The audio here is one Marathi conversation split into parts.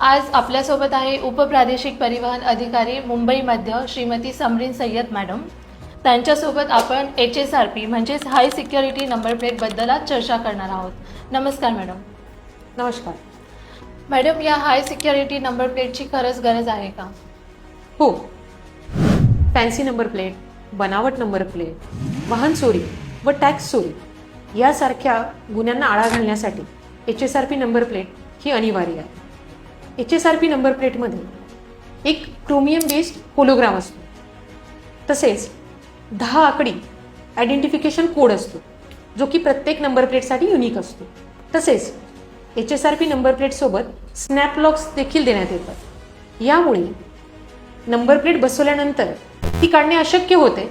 आज आपल्यासोबत आहे उपप्रादेशिक परिवहन अधिकारी मुंबई मध्य श्रीमती समरीन सय्यद मॅडम त्यांच्यासोबत आपण एच एस आर पी म्हणजेच हाय सिक्युरिटी नंबर प्लेटबद्दल आज चर्चा करणार आहोत. नमस्कार मॅडम नमस्कार. मॅडम या हाय सिक्युरिटी नंबर प्लेटची खरंच गरज आहे का? हो. फॅन्सी नंबर प्लेट बनावट नंबर प्लेट वाहन चोरी व टॅक्स चोरी यासारख्या गुन्ह्यांना आळा घालण्यासाठी H S R P number plate ही अनिवार्य आहे. H S R P number प्लेटमध्ये एक क्रोमियम बेस्ड होलोग्राम असतो. तसेच दहा आकडी आयडेंटिफिकेशन कोड असतो जो की प्रत्येक नंबर प्लेटसाठी युनिक असतो. तसेच H S R P number प्लेटसोबत snap locks देखील देण्यात येतात. यामुळे नंबर प्लेट बसवल्यानंतर ती काढणे अशक्य होते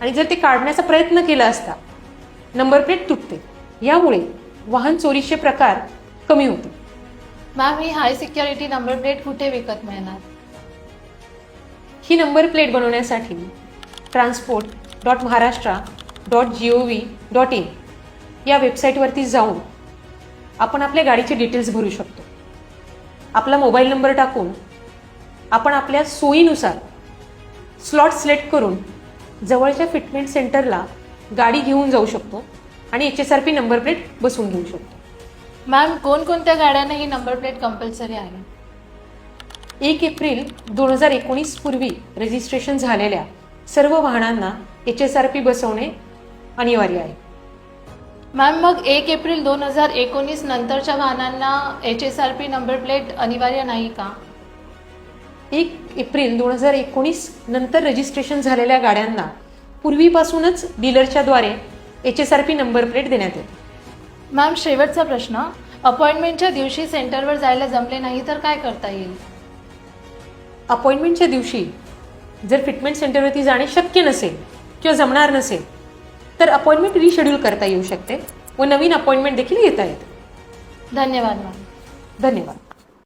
आणि जर ते काढण्याचा प्रयत्न केला असता नंबर प्लेट तुटते. यामुळे वाहन चोरीचे प्रकार कमी होते मॅम ही हाय सिक्युरिटी नंबर प्लेट कुठे विकत मिळणार? ही नंबर प्लेट बनवण्यासाठी transport dot Maharashtra dot G O V dot in या वेबसाईटवरती जाऊन आपण आपल्या गाडीचे डिटेल्स भरू शकतो. आपला मोबाईल नंबर टाकून आपण आपल्या सोयीनुसार स्लॉट सिलेक्ट करून जवळच्या फिटमेंट सेंटरला गाडी घेऊन जाऊ शकतो आणि H S R P number plate बसवून घेऊ शकतो. मॅम कोणकोणत्या गाड्यांना ही नंबर प्लेट कंपल्सरी आहे? एक एप्रिल दोन हजार एकोणीस पूर्वी रजिस्ट्रेशन झालेल्या सर्व वाहनांना एच एस आर पी बसवणे अनिवार्य आहे. मॅम मग एक एप्रिल दोन हजार एकोणीस नंतरच्या वाहनांना H S R P number plate अनिवार्य नाही का? एक एप्रिल दोन हजार एकोणीस नंतर रजिस्ट्रेशन झालेल्या गाड्यांना पूर्वीपासूनच डीलरच्याद्वारे H S R P number plate देण्यात येते. मॅम शेवटचा प्रश्न. अपॉइंटमेंटच्या दिवशी सेंटरवर जायला जमले नाही तर काय करता येईल? अपॉइंटमेंटच्या दिवशी जर फिटमेंट सेंटरवरती जाणे शक्य नसेल किंवा जमणार नसेल तर अपॉइंटमेंट रिशेड्यूल करता येऊ शकते व नवीन अपॉइंटमेंट देखील घेता येते. धन्यवाद मॅम धन्यवाद.